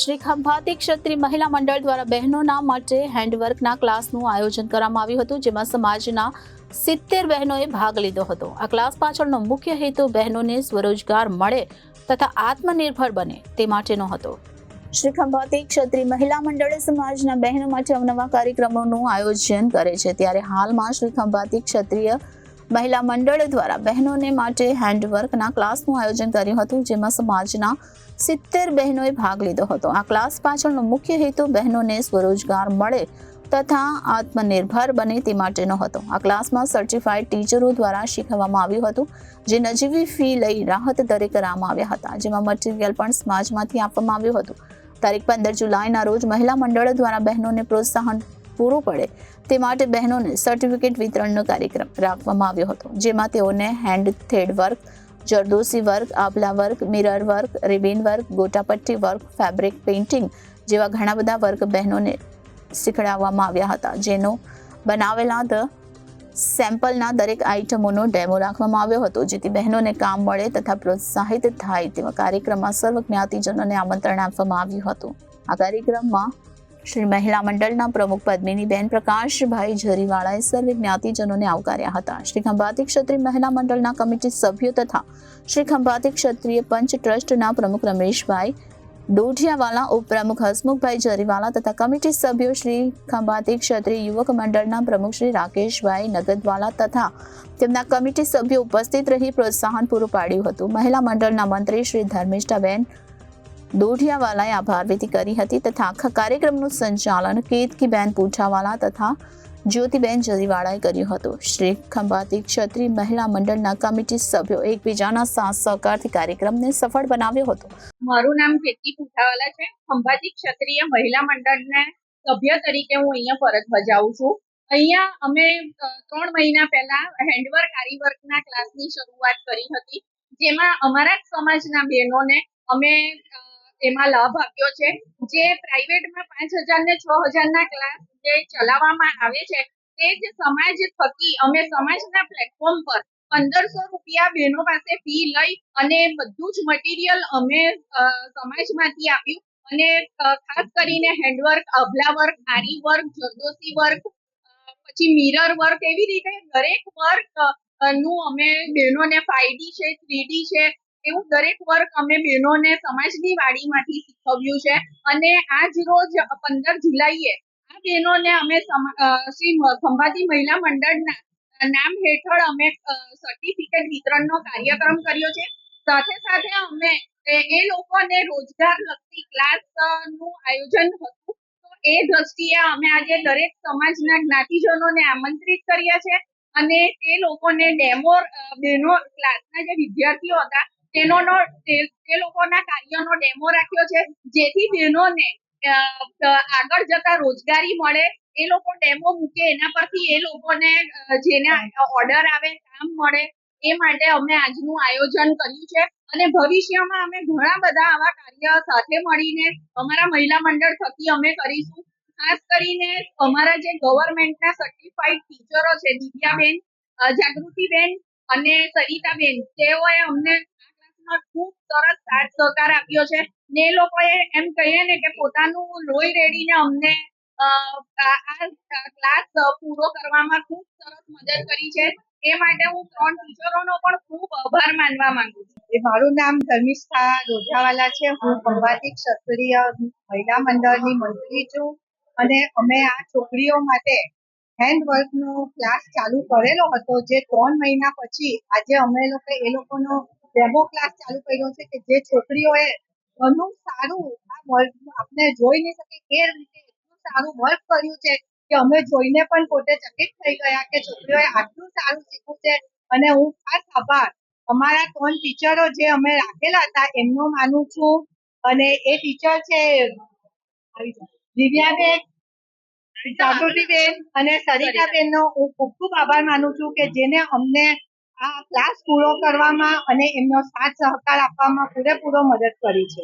શ્રી ખંભાતી ક્ષત્રિય મહિલા મંડળ દ્વારા બહેનોના માટે હેન્ડવર્કના ક્લાસનું આયોજન કરવામાં આવ્યું હતું, જેમાં સમાજના સિત્તેર બહેનોએ ભાગ લીધો હતો. આ ક્લાસ પાછળનો મુખ્ય હેતુ બહેનોને સ્વરોજગાર મળે તથા આત્મનિર્ભર બને તે માટેનો હતો. શ્રી ખંભાતી ક્ષત્રિય મહિલા મંડળે સમાજના બહેનો માટે અવનવા કાર્યક્રમોનું આયોજન કરે છે. ત્યારે હાલમાં શ્રી ખંભાતી ક્ષત્રિય મહિલા મંડળ દ્વારા બહેનોને માટે હેન્ડવર્કના ક્લાસનું આયોજન કર્યું હતું, જેમાં સમાજના સિત્તેર બહેનોએ ભાગ લીધો હતો. આ ક્લાસ પાછળનો મુખ્ય હેતુ બહેનોને સ્વરોજગાર મળે તથા આત્મનિર્ભર બને તે માટેનો હતો. આ ક્લાસમાં સર્ટિફાઈડ ટીચરો દ્વારા શીખવવામાં આવ્યું હતું, જે નજીવી ફી લઈ રાહત દરે કરવામાં આવ્યા હતા, જેમાં મટીરિયલ પણ સમાજમાંથી આપવામાં આવ્યું હતું. તારીખ પંદર જુલાઈના રોજ મહિલા મંડળ દ્વારા બહેનોને પ્રોત્સાહન પૂરું પડે તે માટે બહેનોને સર્ટિફિકેટ વિતરણનો કાર્યક્રમ રાખવામાં આવ્યો હતો, જેમાં તેઓને hand thread work zardozi work આભલા work mirror work ribbon work ગોટાપટ્ટી work fabric painting જેવા ઘણા બધા વર્ક બહેનોને શીખડાવવામાં આવ્યા હતા, જેનો બનાવેલા ધ સેમ્પલના દરેક આઇટમોનો ડેમો રાખવામાં આવ્યો હતો, જેથી બહેનોને કામ મળે તથા પ્રોત્સાહિત થાય તેવા કાર્યક્રમમાં સર્વ જ્ઞાતિજનોને આમંત્રણ આપવામાં આવ્યું હતું. આ કાર્યક્રમમાં શ્રી મહિલા મંડળના પ્રમુખ પદ્મિનીબેન પ્રકાશભાઈ ઝરીવાળાએ સર્વે જ્ઞાતિજનોને આવકાર્યા હતા. શ્રી ખંભાતી ક્ષત્રિય મહિલા મંડળના કમિટી સભ્યો તથા શ્રી ખંભાતી ક્ષત્રિય પંચ ટ્રસ્ટના પ્રમુખ રમેશભાઈ ડોઢિયાવાલા, ઉપપ્રમુખ હસમુખભાઈ જરીવાલા તથા કમિટી સભ્યો શ્રી ખંભાતી ક્ષત્રિય યુવક મંડળના પ્રમુખ શ્રી રાકેશભાઈ નગદવાલા તથા તેમના કમિટી સભ્યો ઉપસ્થિત રહી પ્રોત્સાહન પૂરું પાડ્યું હતું. મહિલા મંડળના મંત્રી શ્રી ધર્મિષ્ઠાબેન દોઢિયાવાલાએ આભાર વિધિ કરી હતી તથા આખા કાર્યક્રમનું સંચાલન કેતકીબેન પૂઠાવાલા તથા જ્યોતિબેન જરીવાળાએ કર્યું હતું શ્રી ખંભાતી ક્ષત્રિય મહિલા મંડળના કમિટી સભ્યો એકબીજાના સાથ સહકારથી કાર્યક્રમને સફળ બનાવ્યો હતો। મારું નામ કેતકી પુઠાવાલા છે। ખંભાતી ક્ષત્રિય મહિલા મંડળના સભ્ય તરીકે હું અહીંયા ફરજ બજાવું છું। અહીંયા અમે ત્રણ મહિના પહેલા હેન્ડવર્ક, આરીવર્કના ક્લાસની શરૂઆત કરી હતી, જેમાં અમારા જ સમાજના બહેનોને અમે એમાં લાભ આપ્યો છે. જે પ્રાઇવેટમાં પાંચ હજાર ને છ હજારના ક્લાસ જે ચલાવવામાં આવે છે, તે જ સમાજ થકી અમે સમાજના પ્લેટફોર્મ પર પંદરસો રૂપિયા બહેનો પાસે ફી લઈ અને બધું જ મટીરિયલ અમે સમાજમાંથી આપ્યું. અને ખાસ કરીને હેન્ડવર્ક અભલા વર્ક આરી વર્ક જરદોસી વર્ક પછી મિરર વર્ક એવી રીતે દરેક વર્કનું અમે બહેનોને ફાઈવ છે થ્રીડી છે એવું દરેક વર્ક અમે બહેનોને સમાજની વાડીમાંથી શીખવ્યું છે. અને આજ રોજ પંદર જુલાઈએ આ બહેનોને અમે શ્રી ખંભાતી મહિલા મંડળના નામ હેઠળ અમે સર્ટિફિકેટ વિતરણનો કાર્યક્રમ કર્યો છે. સાથે સાથે અમે, એ લોકોને રોજગાર લગતી ક્લાસનું આયોજન હતું. તો એ દ્રષ્ટિએ અમે આજે દરેક સમાજના જ્ઞાતિજનોને આમંત્રિત કર્યા છે. અને તે લોકોને ડેમો બહેનો, ક્લાસના જે વિદ્યાર્થીઓ હતા તેનો તે લોકોના કાર્યનો ડેમો રાખ્યો છે. જેથી બહેનોને આગળ જતા રોજગારી મળે. એ લોકો ડેમો મૂકે, એના પરથી એ લોકોને જેને ઓર્ડર આવે, કામ મળે. એ માટે અમે આજનું આયોજન કર્યું છે. અને ભવિષ્યમાં અમે ઘણા બધા આવા કાર્ય સાથે મળીને અમારા મહિલા મંડળ થકી અમે કરીશું. ખાસ કરીને અમારા જે ગવર્મેન્ટના સર્ટિફાઈડ ટીચરો છે, દિવ્યાબેન જાગૃતિબેન અને સરિતાબેન, તેઓએ અમને ખૂબ સરસ સાથ સહકાર આપ્યો છે. ને લોકોએ એમ કહીએ ને કે પોતાનું લોહી રેડીને અમને ક્લાસ પૂરો કરવામાં ખૂબ સરસ મદદ કરી છે. એ માટે હું ત્રણ ટીચરોનો પણ ખૂબ આભાર માનવા માંગુ છું. મારું નામ ધર્મિષ્ઠા રોઢાવાલા છે. હું ખંભાતી ક્ષત્રિય મહિલા મંડળની મંત્રી છું અને અમે આ છોકરીઓ માટે હેન્ડવર્કનો ક્લાસ ચાલુ કરેલો હતો જે ત્રણ મહિના પછી આજે અમે લોકો એ લોકોનો ડેમો ક્લાસ ચાલુ કર્યો છે કે જે છોકરીઓએ ઘણું સારું આ આપણે જોઈ નહીં શકે એ રીતે એટલું સારું વર્ક કર્યું છે કે અમે જોઈને પણ પોતે ચકિત થઈ ગયા કે છોકરીઓએ આટલું સારું શીખ્યું છે. અને હું ખાસ આભાર. અમારા ત્રણ ટીચરો જે અમે રાખેલા હતા, એમનો માનું છું. અને એ ટીચર છે દિવ્યાબેન જાગૃતિબેન અને સરિતાબેનનો હું ખૂબ ખૂબ આભાર માનું છું કે જેને અમને આ ક્લાસ પૂરો કરવામાં અને એમનો સાથ સહકાર આપવામાં પૂરેપૂરો મદદ કરી છે.